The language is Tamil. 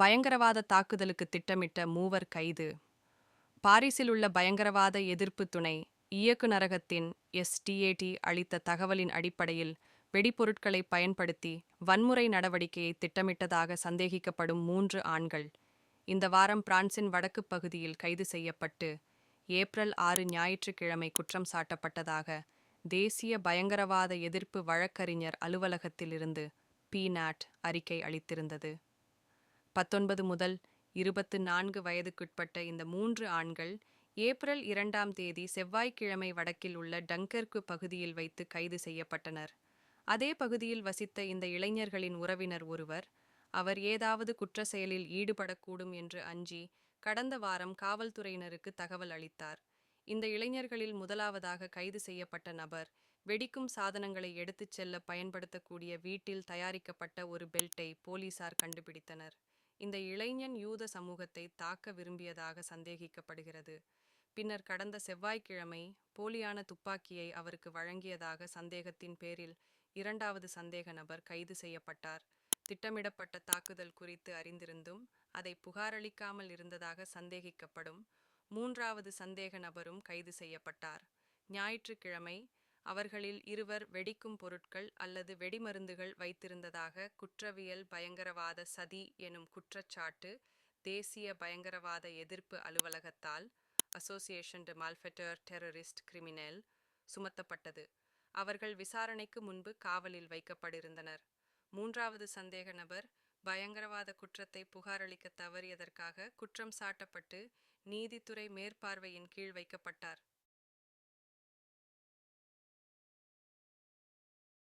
பயங்கரவாத தாக்குதலுக்கு திட்டமிட்ட மூவர் கைது. பாரிஸில் உள்ள பயங்கரவாத எதிர்ப்பு துணை இயக்குநரகத்தின் எஸ்டிஏடி அளித்த தகவலின் அடிப்படையில் வெடிபொருட்களை பயன்படுத்தி வன்முறை நடவடிக்கையை திட்டமிட்டதாக சந்தேகிக்கப்படும் மூன்று ஆண்கள். இந்த வாரம் பிரான்சின் வடக்கு பகுதியில் கைது செய்யப்பட்டு ஏப்ரல் ஆறு ஞாயிற்றுக்கிழமை குற்றம் சாட்டப்பட்டதாக தேசிய பயங்கரவாத எதிர்ப்பு வழக்கறிஞர் அலுவலகத்திலிருந்து பிநாட் அறிக்கை அளித்திருந்தது. பத்தொன்பது முதல் இருபத்து நான்கு வயதுக்குட்பட்ட இந்த மூன்று ஆண்கள் ஏப்ரல் இரண்டாம் தேதி செவ்வாய்க்கிழமை வடக்கில் உள்ள டங்கர்க்கு பகுதியில் வைத்து கைது செய்யப்பட்டனர். அதே பகுதியில் வசித்த இந்த இளைஞர்களின் உறவினர் ஒருவர் அவர் ஏதாவது குற்ற செயலில் ஈடுபடக்கூடும் என்று அஞ்சி கடந்த வாரம் காவல்துறையினருக்கு தகவல் அளித்தார். இந்த இளைஞர்களில் முதலாவதாக கைது செய்யப்பட்ட நபர் வெடிக்கும் சாதனங்களை எடுத்துச் செல்ல பயன்படுத்தக்கூடிய வீட்டில் தயாரிக்கப்பட்ட ஒரு பெல்ட்டை போலீசார் கண்டுபிடித்தனர். இந்த இளைஞன் யூத சமூகத்தை தாக்க விரும்பியதாக சந்தேகிக்கப்படுகிறது. பின்னர் கடந்த செவ்வாய்க்கிழமை போலியான துப்பாக்கியை அவருக்கு வழங்கியதாக சந்தேகத்தின் பேரில் இரண்டாவது சந்தேக நபர் கைது செய்யப்பட்டார். திட்டமிடப்பட்ட தாக்குதல் குறித்து அறிந்திருந்தும் அதை புகாரளிக்காமல் இருந்ததாக சந்தேகிக்கப்படும் மூன்றாவது சந்தேக நபரும் கைது செய்யப்பட்டார். ஞாயிற்றுக்கிழமை அவர்களில் இருவர் வெடிக்கும் பொருட்கள் அல்லது வெடிமருந்துகள் வைத்திருந்ததாக குற்றவியல் பயங்கரவாத சதி எனும் குற்றச்சாட்டு தேசிய பயங்கரவாத எதிர்ப்பு அலுவலகத்தால் association to malefactor terrorist criminal சுமத்தப்பட்டது. அவர்கள் விசாரணைக்கு முன்பு காவலில் வைக்கப்பட்டிருந்தனர். மூன்றாவது சந்தேக நபர் பயங்கரவாத குற்றத்தை புகாரளிக்க தவறியதற்காக குற்றம் சாட்டப்பட்டு நீதித்துறை மேற்பார்வையின் கீழ் வைக்கப்பட்டார்.